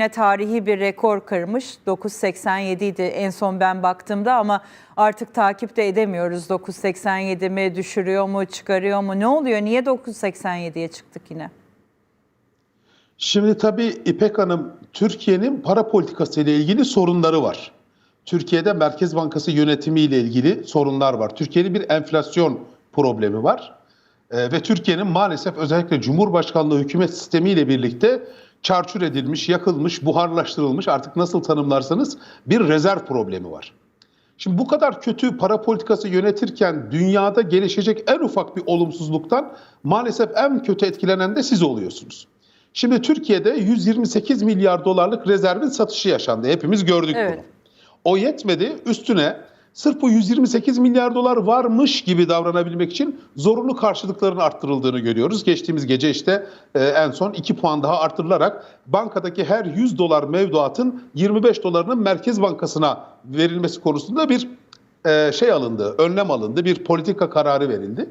Yine tarihi bir rekor kırmış. 9.87 idi en son ben baktığımda ama artık takip de edemiyoruz. 9.87 mi düşürüyor mu çıkarıyor mu ne oluyor? Niye 9.87'ye çıktık yine? Şimdi tabii İpek Hanım, Türkiye'nin para politikası ile ilgili sorunları var. Türkiye'de Merkez Bankası yönetimi ile ilgili sorunlar var. Türkiye'nin bir enflasyon problemi var. Ee, ve Türkiye'nin maalesef özellikle Cumhurbaşkanlığı hükümet sistemi ile birlikte çarçur edilmiş, yakılmış, buharlaştırılmış artık nasıl tanımlarsanız bir rezerv problemi var. Şimdi bu kadar kötü para politikası yönetirken dünyada gelişecek en ufak bir olumsuzluktan maalesef en kötü etkilenen de siz oluyorsunuz. Şimdi Türkiye'de 128 milyar dolarlık rezervin satışı yaşandı. Hepimiz gördük Evet. bunu. O yetmedi. Üstüne sırf bu 128 milyar dolar varmış gibi davranabilmek için zorunlu karşılıkların arttırıldığını görüyoruz. Geçtiğimiz gece işte e, en son 2 puan daha artırılarak bankadaki her 100 dolar mevduatın 25 dolarının Merkez Bankası'na verilmesi konusunda bir e, şey alındı, önlem alındı, bir politika kararı verildi.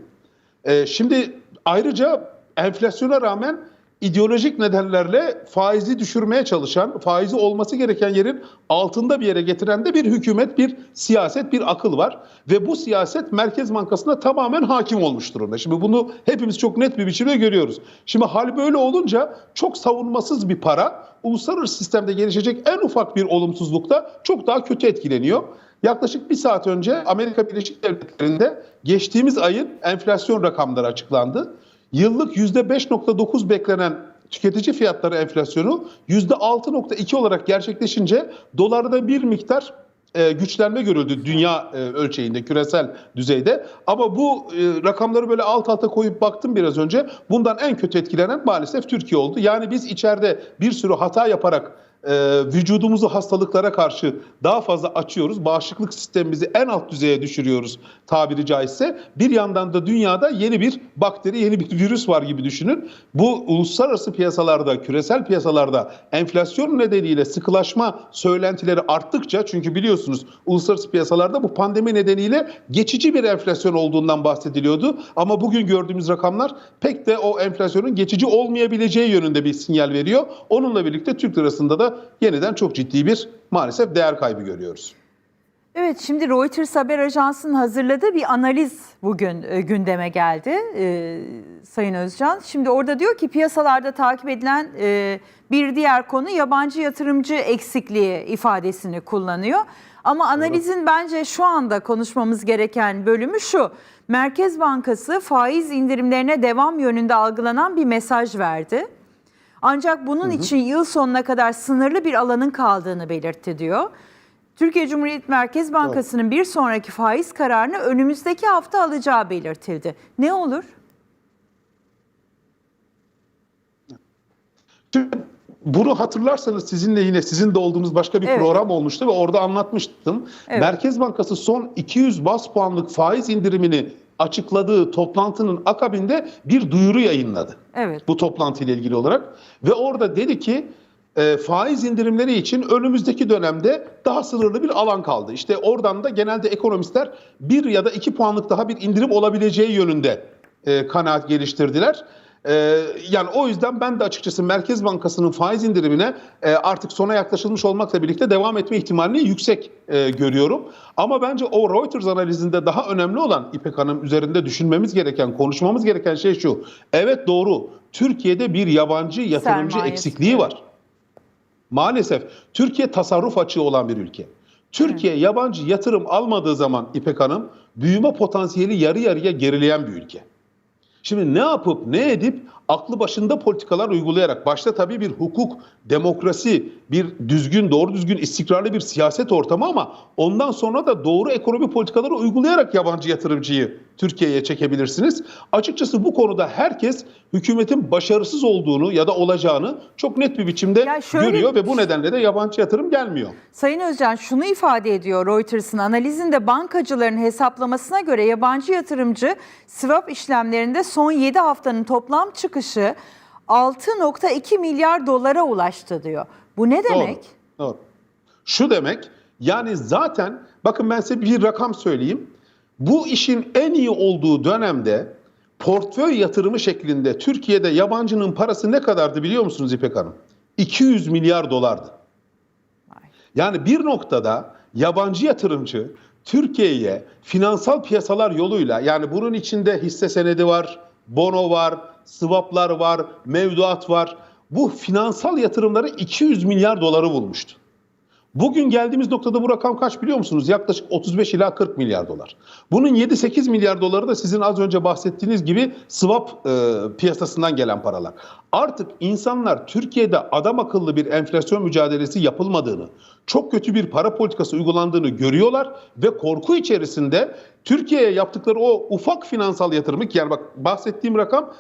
E, şimdi ayrıca enflasyona rağmen ideolojik nedenlerle faizi düşürmeye çalışan, faizi olması gereken yerin altında bir yere getiren de bir hükümet, bir siyaset, bir akıl var. Ve bu siyaset Merkez Bankası'na tamamen hakim olmuş durumda. Şimdi bunu hepimiz çok net bir biçimde görüyoruz. Şimdi hal böyle olunca çok savunmasız bir para uluslararası sistemde gelişecek en ufak bir olumsuzlukta çok daha kötü etkileniyor. Yaklaşık bir saat önce Amerika Birleşik Devletleri'nde geçtiğimiz ayın enflasyon rakamları açıklandı. Yıllık %5.9 beklenen tüketici fiyatları enflasyonu %6.2 olarak gerçekleşince dolarda bir miktar e, güçlenme görüldü dünya e, ölçeğinde, küresel düzeyde. Ama bu e, rakamları böyle alt alta koyup baktım biraz önce. Bundan en kötü etkilenen maalesef Türkiye oldu. Yani biz içeride bir sürü hata yaparak e, vücudumuzu hastalıklara karşı daha fazla açıyoruz. Bağışıklık sistemimizi en alt düzeye düşürüyoruz tabiri caizse. Bir yandan da dünyada yeni bir bakteri, yeni bir virüs var gibi düşünün. Bu uluslararası piyasalarda, küresel piyasalarda enflasyon nedeniyle sıkılaşma söylentileri arttıkça çünkü biliyorsunuz uluslararası piyasalarda bu pandemi nedeniyle geçici bir enflasyon olduğundan bahsediliyordu. Ama bugün gördüğümüz rakamlar pek de o enflasyonun geçici olmayabileceği yönünde bir sinyal veriyor. Onunla birlikte Türk lirasında da yeniden çok ciddi bir maalesef değer kaybı görüyoruz. Evet şimdi Reuters haber ajansının hazırladığı bir analiz bugün e, gündeme geldi e, Sayın Özcan. Şimdi orada diyor ki piyasalarda takip edilen e, bir diğer konu yabancı yatırımcı eksikliği ifadesini kullanıyor. Ama analizin bence şu anda konuşmamız gereken bölümü şu. Merkez Bankası faiz indirimlerine devam yönünde algılanan bir mesaj verdi. Ancak bunun için yıl sonuna kadar sınırlı bir alanın kaldığını belirtti diyor. Türkiye Cumhuriyet Merkez Bankası'nın bir sonraki faiz kararını önümüzdeki hafta alacağı belirtildi. Ne olur? Bunu hatırlarsanız sizinle yine sizin de olduğunuz başka bir Evet. program olmuştu ve orada anlatmıştım. Evet. Merkez Bankası son 200 bas puanlık faiz indirimini açıkladığı toplantının akabinde bir duyuru yayınladı. Evet. Bu toplantıyla ilgili olarak ve orada dedi ki e, faiz indirimleri için önümüzdeki dönemde daha sınırlı bir alan kaldı. İşte oradan da genelde ekonomistler bir ya da iki puanlık daha bir indirim olabileceği yönünde e, kanaat geliştirdiler. E, yani o yüzden ben de açıkçası Merkez Bankası'nın faiz indirimine e, artık sona yaklaşılmış olmakla birlikte devam etme ihtimalini yüksek e, görüyorum. Ama bence o Reuters analizinde daha önemli olan İpek Hanım üzerinde düşünmemiz gereken, konuşmamız gereken şey şu. Evet doğru. Türkiye'de bir yabancı yatırımcı Sermaye eksikliği var. Maalesef Türkiye tasarruf açığı olan bir ülke. Türkiye yabancı yatırım almadığı zaman İpek Hanım büyüme potansiyeli yarı yarıya gerileyen bir ülke. Şimdi ne yapıp ne edip aklı başında politikalar uygulayarak başta tabii bir hukuk, demokrasi, bir düzgün, doğru düzgün, istikrarlı bir siyaset ortamı ama ondan sonra da doğru ekonomi politikaları uygulayarak yabancı yatırımcıyı Türkiye'ye çekebilirsiniz. Açıkçası bu konuda herkes hükümetin başarısız olduğunu ya da olacağını çok net bir biçimde şöyle- görüyor ve bu nedenle de yabancı yatırım gelmiyor. Sayın Özcan şunu ifade ediyor Reuters'ın analizinde bankacıların hesaplamasına göre yabancı yatırımcı swap işlemlerinde son 7 haftanın toplam çıkışı 6.2 milyar dolara ulaştı diyor. Bu ne demek? Doğru. Doğru. Şu demek yani zaten bakın ben size bir rakam söyleyeyim. Bu işin en iyi olduğu dönemde portföy yatırımı şeklinde Türkiye'de yabancının parası ne kadardı biliyor musunuz İpek Hanım? 200 milyar dolardı. Yani bir noktada yabancı yatırımcı Türkiye'ye finansal piyasalar yoluyla yani bunun içinde hisse senedi var, bono var, swaplar var, mevduat var. Bu finansal yatırımları 200 milyar doları bulmuştu. Bugün geldiğimiz noktada bu rakam kaç biliyor musunuz? Yaklaşık 35 ila 40 milyar dolar. Bunun 7-8 milyar doları da sizin az önce bahsettiğiniz gibi swap e, piyasasından gelen paralar. Artık insanlar Türkiye'de adam akıllı bir enflasyon mücadelesi yapılmadığını, çok kötü bir para politikası uygulandığını görüyorlar ve korku içerisinde Türkiye'ye yaptıkları o ufak finansal yatırımı yani bak bahsettiğim rakam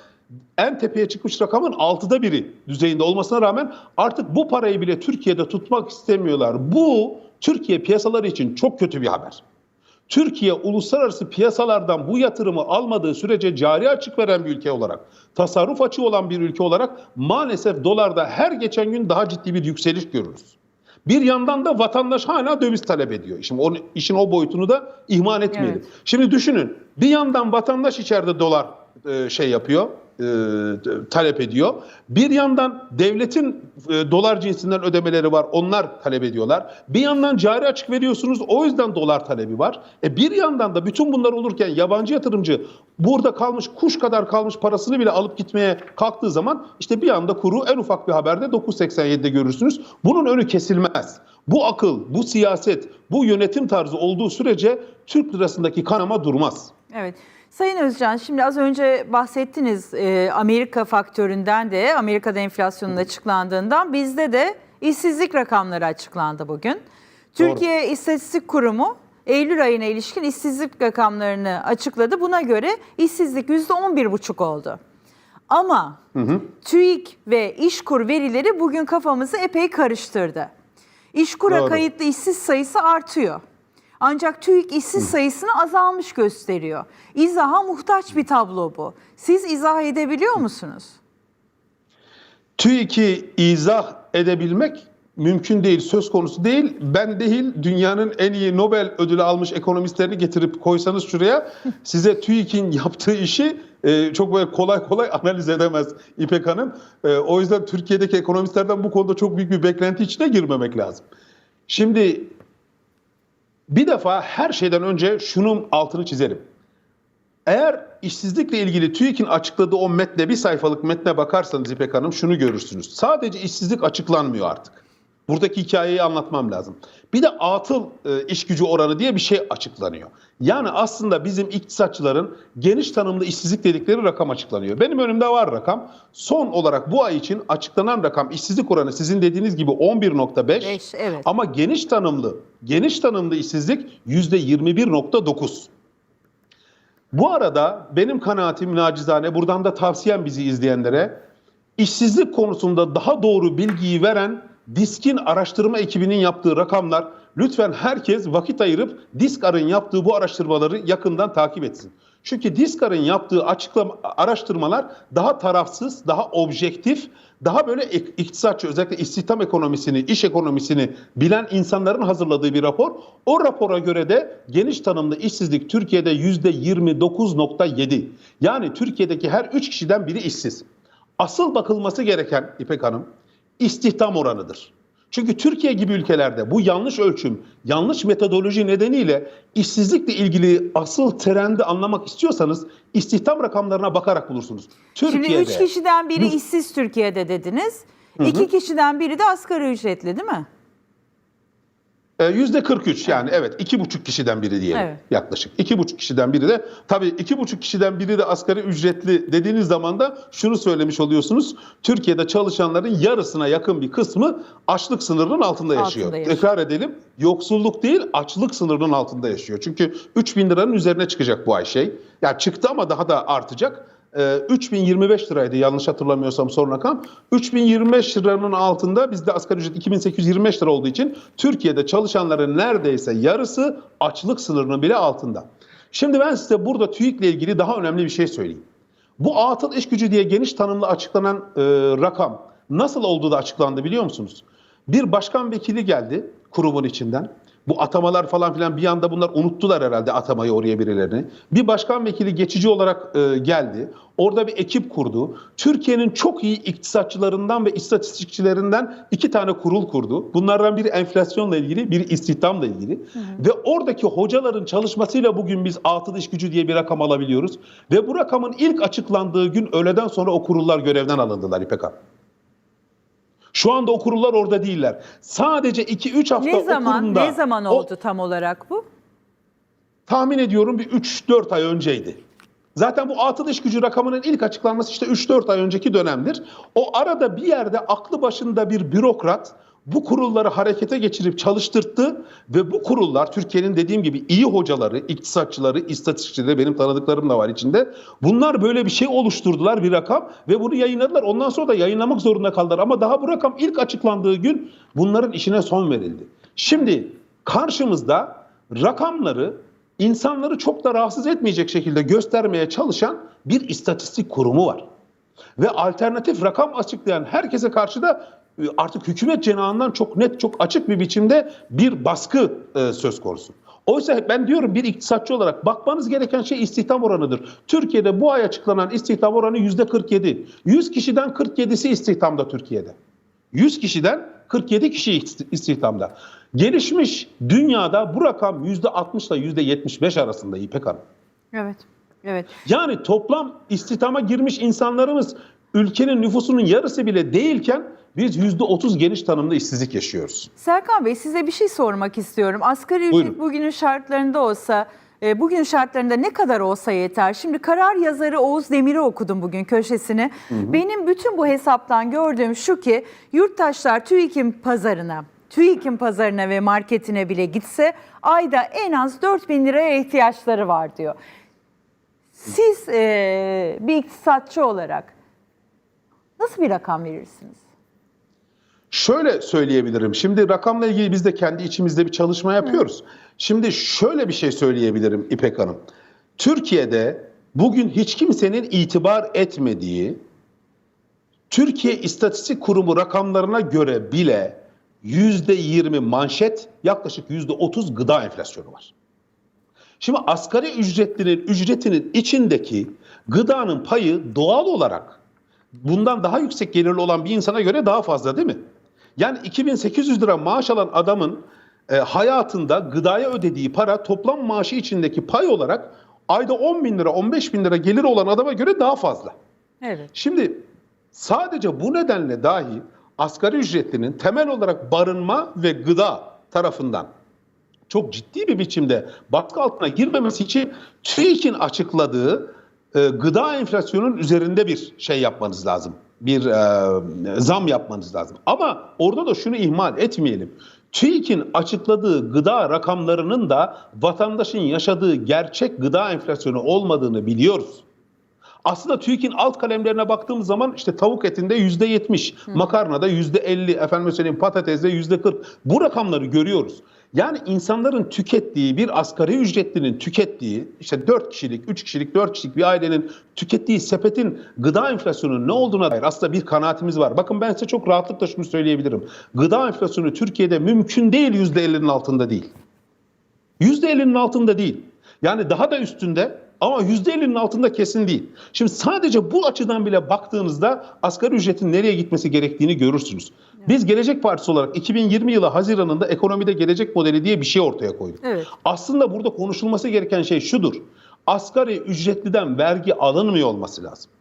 en tepeye çıkmış rakamın altıda biri düzeyinde olmasına rağmen artık bu parayı bile Türkiye'de tutmak istemiyorlar. Bu Türkiye piyasaları için çok kötü bir haber. Türkiye uluslararası piyasalardan bu yatırımı almadığı sürece cari açık veren bir ülke olarak, tasarruf açığı olan bir ülke olarak maalesef dolarda her geçen gün daha ciddi bir yükseliş görürüz. Bir yandan da vatandaş hala döviz talep ediyor. Şimdi onun, işin o boyutunu da ihmal etmeyelim. Evet. Şimdi düşünün bir yandan vatandaş içeride dolar e, şey yapıyor, e, talep ediyor. Bir yandan devletin e, dolar cinsinden ödemeleri var. Onlar talep ediyorlar. Bir yandan cari açık veriyorsunuz. O yüzden dolar talebi var. E bir yandan da bütün bunlar olurken yabancı yatırımcı burada kalmış kuş kadar kalmış parasını bile alıp gitmeye kalktığı zaman işte bir anda kuru en ufak bir haberde 9.87'de görürsünüz. Bunun önü kesilmez. Bu akıl, bu siyaset, bu yönetim tarzı olduğu sürece Türk lirasındaki kanama durmaz. Evet. Sayın Özcan şimdi az önce bahsettiniz e, Amerika faktöründen de Amerika'da enflasyonun açıklandığından bizde de işsizlik rakamları açıklandı bugün. Türkiye İstatistik Kurumu Eylül ayına ilişkin işsizlik rakamlarını açıkladı. Buna göre işsizlik %11,5 oldu. Ama TÜİK ve İşkur verileri bugün kafamızı epey karıştırdı. İşkur'a Doğru. kayıtlı işsiz sayısı artıyor. Ancak TÜİK işsiz sayısını azalmış gösteriyor. İzaha muhtaç bir tablo bu. Siz izah edebiliyor musunuz? TÜİK'i izah edebilmek mümkün değil, söz konusu değil. Ben değil, dünyanın en iyi Nobel ödülü almış ekonomistlerini getirip koysanız şuraya, size TÜİK'in yaptığı işi e, çok böyle kolay kolay analiz edemez İpek Hanım. E, o yüzden Türkiye'deki ekonomistlerden bu konuda çok büyük bir beklenti içine girmemek lazım. Şimdi bir defa her şeyden önce şunun altını çizelim. Eğer işsizlikle ilgili TÜİK'in açıkladığı o metne bir sayfalık metne bakarsanız İpek Hanım şunu görürsünüz. Sadece işsizlik açıklanmıyor artık. Buradaki hikayeyi anlatmam lazım. Bir de atıl e, iş gücü oranı diye bir şey açıklanıyor. Yani aslında bizim iktisatçıların geniş tanımlı işsizlik dedikleri rakam açıklanıyor. Benim önümde var rakam. Son olarak bu ay için açıklanan rakam işsizlik oranı sizin dediğiniz gibi 11.5. Beş, evet. Ama geniş tanımlı, geniş tanımlı işsizlik %21.9. Bu arada benim kanaatim nacizane buradan da tavsiyem bizi izleyenlere işsizlik konusunda daha doğru bilgiyi veren Disk'in araştırma ekibinin yaptığı rakamlar lütfen herkes vakit ayırıp Diskar'ın yaptığı bu araştırmaları yakından takip etsin. Çünkü Diskar'ın yaptığı açıklama araştırmalar daha tarafsız, daha objektif, daha böyle ik- iktisatçı özellikle istihdam ekonomisini, iş ekonomisini bilen insanların hazırladığı bir rapor. O rapora göre de geniş tanımlı işsizlik Türkiye'de %29.7. Yani Türkiye'deki her 3 kişiden biri işsiz. Asıl bakılması gereken İpek Hanım istihdam oranıdır. Çünkü Türkiye gibi ülkelerde bu yanlış ölçüm, yanlış metodoloji nedeniyle işsizlikle ilgili asıl trendi anlamak istiyorsanız istihdam rakamlarına bakarak bulursunuz. Türkiye'de Şimdi üç kişiden biri işsiz Türkiye'de dediniz. İki kişiden biri de asgari ücretli değil mi? E, yüzde 43 yani evet iki buçuk kişiden biri diyelim Evet. yaklaşık. iki buçuk kişiden biri de tabii iki buçuk kişiden biri de asgari ücretli dediğiniz zaman da şunu söylemiş oluyorsunuz. Türkiye'de çalışanların yarısına yakın bir kısmı açlık sınırının altında yaşıyor. Altında yaşıyor. Tekrar edelim yoksulluk değil açlık sınırının altında yaşıyor. Çünkü 3000 liranın üzerine çıkacak bu ay şey. Ya çıktı ama daha da artacak. Ee, 3025 liraydı yanlış hatırlamıyorsam son rakam. 3025 liranın altında bizde asgari ücret 2825 lira olduğu için Türkiye'de çalışanların neredeyse yarısı açlık sınırının bile altında. Şimdi ben size burada TÜİK'le ilgili daha önemli bir şey söyleyeyim. Bu atıl iş gücü diye geniş tanımlı açıklanan e, rakam nasıl olduğu da açıklandı biliyor musunuz? Bir başkan vekili geldi kurumun içinden. Bu atamalar falan filan bir anda bunlar unuttular herhalde atamayı oraya birilerini. Bir başkan vekili geçici olarak e, geldi. Orada bir ekip kurdu. Türkiye'nin çok iyi iktisatçılarından ve istatistikçilerinden iki tane kurul kurdu. Bunlardan biri enflasyonla ilgili, biri istihdamla ilgili. Ve oradaki hocaların çalışmasıyla bugün biz altı dış gücü diye bir rakam alabiliyoruz. Ve bu rakamın ilk açıklandığı gün öğleden sonra o kurullar görevden alındılar İpek Hanım. Şu anda o kurullar orada değiller. Sadece 2-3 hafta Ne o zaman kurumda- ne zaman o- oldu tam olarak bu? tahmin ediyorum bir 3-4 ay önceydi. Zaten bu atıl iş gücü rakamının ilk açıklanması işte 3-4 ay önceki dönemdir. O arada bir yerde aklı başında bir bürokrat bu kurulları harekete geçirip çalıştırttı ve bu kurullar Türkiye'nin dediğim gibi iyi hocaları, iktisatçıları, istatistikçileri benim tanıdıklarım da var içinde. Bunlar böyle bir şey oluşturdular bir rakam ve bunu yayınladılar. Ondan sonra da yayınlamak zorunda kaldılar ama daha bu rakam ilk açıklandığı gün bunların işine son verildi. Şimdi karşımızda rakamları insanları çok da rahatsız etmeyecek şekilde göstermeye çalışan bir istatistik kurumu var. Ve alternatif rakam açıklayan herkese karşı da artık hükümet cenahından çok net, çok açık bir biçimde bir baskı e, söz konusu. Oysa ben diyorum bir iktisatçı olarak bakmanız gereken şey istihdam oranıdır. Türkiye'de bu ay açıklanan istihdam oranı yüzde 47. 100 kişiden 47'si istihdamda Türkiye'de. 100 kişiden 47 kişi ist- istihdamda. Gelişmiş dünyada bu rakam %60 ile %75 arasında İpek Hanım. Evet. Evet. Yani toplam istihdama girmiş insanlarımız ülkenin nüfusunun yarısı bile değilken biz %30 geniş tanımlı işsizlik yaşıyoruz. Serkan Bey size bir şey sormak istiyorum. Asgari ücret Buyurun. bugünün şartlarında olsa, e, bugün şartlarında ne kadar olsa yeter. Şimdi karar yazarı Oğuz Demir'i okudum bugün köşesini. Benim bütün bu hesaptan gördüğüm şu ki yurttaşlar TÜİK'in pazarına, TÜİK'in pazarına ve marketine bile gitse ayda en az 4 bin liraya ihtiyaçları var diyor. Siz e, bir iktisatçı olarak nasıl bir rakam verirsiniz? Şöyle söyleyebilirim. Şimdi rakamla ilgili biz de kendi içimizde bir çalışma yapıyoruz. Şimdi şöyle bir şey söyleyebilirim İpek Hanım. Türkiye'de bugün hiç kimsenin itibar etmediği Türkiye İstatistik Kurumu rakamlarına göre bile %20 manşet yaklaşık %30 gıda enflasyonu var. Şimdi asgari ücretlinin ücretinin içindeki gıdanın payı doğal olarak bundan daha yüksek gelirli olan bir insana göre daha fazla değil mi? Yani 2800 lira maaş alan adamın e, hayatında gıdaya ödediği para toplam maaşı içindeki pay olarak ayda 10 bin lira 15 bin lira gelir olan adama göre daha fazla. Evet. Şimdi sadece bu nedenle dahi asgari ücretlinin temel olarak barınma ve gıda tarafından çok ciddi bir biçimde baskı altına girmemesi için TÜİK'in açıkladığı e, gıda enflasyonunun üzerinde bir şey yapmanız lazım. Bir e, zam yapmanız lazım. Ama orada da şunu ihmal etmeyelim. TÜİK'in açıkladığı gıda rakamlarının da vatandaşın yaşadığı gerçek gıda enflasyonu olmadığını biliyoruz. Aslında TÜİK'in alt kalemlerine baktığımız zaman işte tavuk etinde yüzde yetmiş, makarnada yüzde elli, efendim söyleyeyim patatesde yüzde kırk. Bu rakamları görüyoruz. Yani insanların tükettiği bir asgari ücretlinin tükettiği işte 4 kişilik, 3 kişilik, 4 kişilik bir ailenin tükettiği sepetin gıda enflasyonunun ne olduğuna dair aslında bir kanaatimiz var. Bakın ben size çok rahatlıkla şunu söyleyebilirim. Gıda enflasyonu Türkiye'de mümkün değil %50'nin altında değil. %50'nin altında değil. Yani daha da üstünde ama %50'nin altında kesin değil. Şimdi sadece bu açıdan bile baktığınızda asgari ücretin nereye gitmesi gerektiğini görürsünüz. Biz Gelecek Partisi olarak 2020 yılı Haziran'ında ekonomide gelecek modeli diye bir şey ortaya koyduk. Evet. Aslında burada konuşulması gereken şey şudur. Asgari ücretliden vergi alınmıyor olması lazım.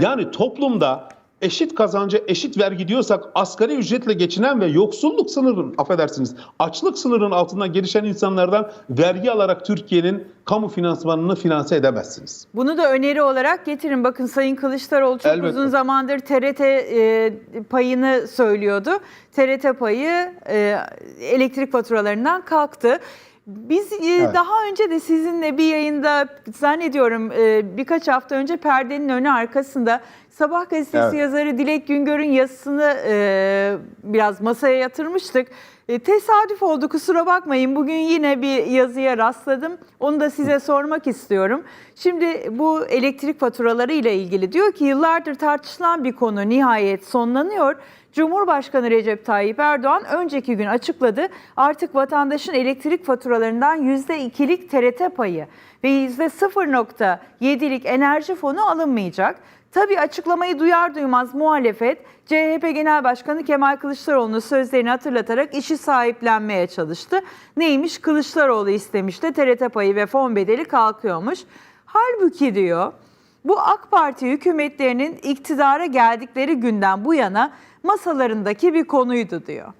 Yani toplumda eşit kazancı eşit vergi diyorsak asgari ücretle geçinen ve yoksulluk sınırının affedersiniz açlık sınırının altından gelişen insanlardan vergi alarak Türkiye'nin kamu finansmanını finanse edemezsiniz. Bunu da öneri olarak getirin. Bakın Sayın Kılıçdaroğlu çok Elbette. uzun zamandır TRT e, payını söylüyordu. TRT payı e, elektrik faturalarından kalktı. Biz e, Evet. daha önce de sizinle bir yayında zannediyorum e, birkaç hafta önce perdenin önü arkasında Sabah gazetesi Evet. yazarı Dilek Güngör'ün yazısını e, biraz masaya yatırmıştık. Tesadüf oldu kusura bakmayın. Bugün yine bir yazıya rastladım. Onu da size sormak istiyorum. Şimdi bu elektrik faturaları ile ilgili diyor ki yıllardır tartışılan bir konu nihayet sonlanıyor. Cumhurbaşkanı Recep Tayyip Erdoğan önceki gün açıkladı. Artık vatandaşın elektrik faturalarından %2'lik TRT payı ve %0.7'lik enerji fonu alınmayacak. Tabii açıklamayı duyar duymaz muhalefet CHP Genel Başkanı Kemal Kılıçdaroğlu'nun sözlerini hatırlatarak işi sahiplenmeye çalıştı. Neymiş? Kılıçdaroğlu istemişti. TRT payı ve fon bedeli kalkıyormuş. Halbuki diyor bu AK Parti hükümetlerinin iktidara geldikleri günden bu yana masalarındaki bir konuydu diyor.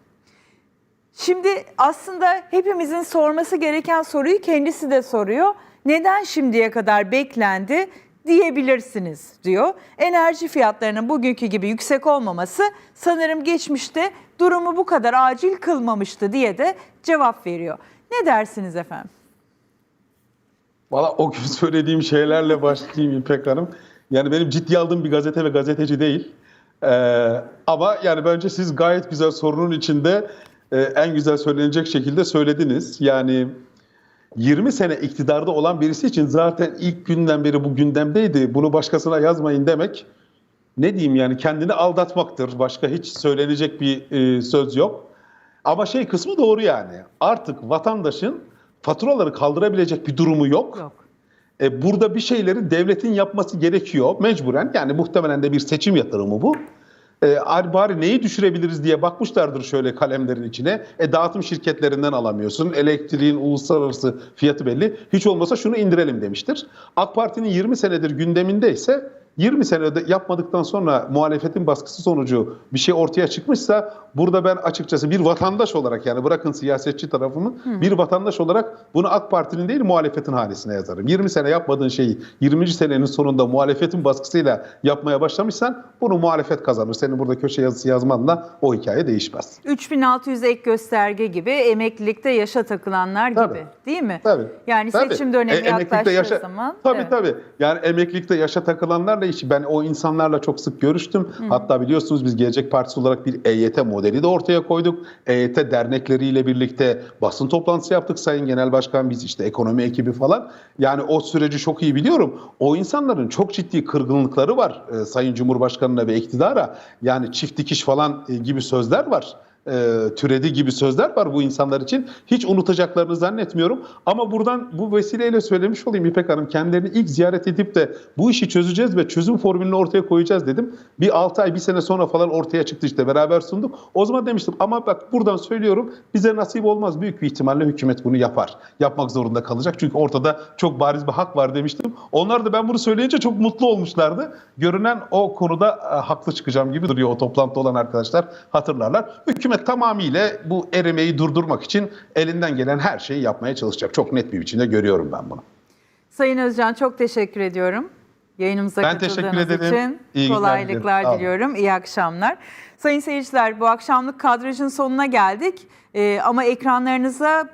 Şimdi aslında hepimizin sorması gereken soruyu kendisi de soruyor. Neden şimdiye kadar beklendi diyebilirsiniz diyor. Enerji fiyatlarının bugünkü gibi yüksek olmaması sanırım geçmişte durumu bu kadar acil kılmamıştı diye de cevap veriyor. Ne dersiniz efendim? Valla o gün söylediğim şeylerle başlayayım İpek Hanım. Yani benim ciddiye aldığım bir gazete ve gazeteci değil. Ee, ama yani bence siz gayet güzel sorunun içinde e, en güzel söylenecek şekilde söylediniz. Yani 20 sene iktidarda olan birisi için zaten ilk günden beri bu gündemdeydi. Bunu başkasına yazmayın demek ne diyeyim yani kendini aldatmaktır. Başka hiç söylenecek bir e, söz yok. Ama şey kısmı doğru yani. Artık vatandaşın faturaları kaldırabilecek bir durumu yok. Yok. E, burada bir şeyleri devletin yapması gerekiyor mecburen. Yani muhtemelen de bir seçim yatırımı bu. E, ar- bari neyi düşürebiliriz diye bakmışlardır şöyle kalemlerin içine. E, dağıtım şirketlerinden alamıyorsun. Elektriğin uluslararası fiyatı belli. Hiç olmasa şunu indirelim demiştir. AK Parti'nin 20 senedir gündeminde ise 20 senede yapmadıktan sonra muhalefetin baskısı sonucu bir şey ortaya çıkmışsa burada ben açıkçası bir vatandaş olarak yani bırakın siyasetçi tarafımı bir vatandaş olarak bunu AK Parti'nin değil muhalefetin hanesine yazarım. 20 sene yapmadığın şeyi 20. senenin sonunda muhalefetin baskısıyla yapmaya başlamışsan bunu muhalefet kazanır. Senin burada köşe yazısı yazmanla o hikaye değişmez. 3600 ek gösterge gibi emeklilikte yaşa takılanlar gibi Tabii. değil mi? Tabii. Yani Tabii. seçim dönemi E, yaklaştığı yaşa- zaman. Tabii evet. tabii. Yani emeklilikte yaşa takılanlarla işi ben o insanlarla çok sık görüştüm. Hatta biliyorsunuz biz Gelecek Partisi olarak bir EYT modeli de ortaya koyduk. EYT dernekleriyle birlikte basın toplantısı yaptık. Sayın Genel Başkan biz işte ekonomi ekibi falan. Yani o süreci çok iyi biliyorum. O insanların çok ciddi kırgınlıkları var e, Sayın Cumhurbaşkanı'na ve iktidara. Yani çift dikiş falan e, gibi sözler var e, türedi gibi sözler var bu insanlar için. Hiç unutacaklarını zannetmiyorum. Ama buradan bu vesileyle söylemiş olayım İpek Hanım. Kendilerini ilk ziyaret edip de bu işi çözeceğiz ve çözüm formülünü ortaya koyacağız dedim. Bir 6 ay, bir sene sonra falan ortaya çıktı işte beraber sunduk. O zaman demiştim ama bak buradan söylüyorum bize nasip olmaz. Büyük bir ihtimalle hükümet bunu yapar. Yapmak zorunda kalacak. Çünkü ortada çok bariz bir hak var demiştim. Onlar da ben bunu söyleyince çok mutlu olmuşlardı. Görünen o konuda e, haklı çıkacağım gibi duruyor o toplantıda olan arkadaşlar hatırlarlar. Hükümet tamamıyla bu erimeyi durdurmak için elinden gelen her şeyi yapmaya çalışacak. Çok net bir biçimde görüyorum ben bunu. Sayın Özcan çok teşekkür ediyorum. Yayınımıza Ben katıldığınız teşekkür ederim. için İyi günler kolaylıklar olun. diliyorum. İyi akşamlar. Sayın seyirciler bu akşamlık kadrajın sonuna geldik. Ee, ama ekranlarınıza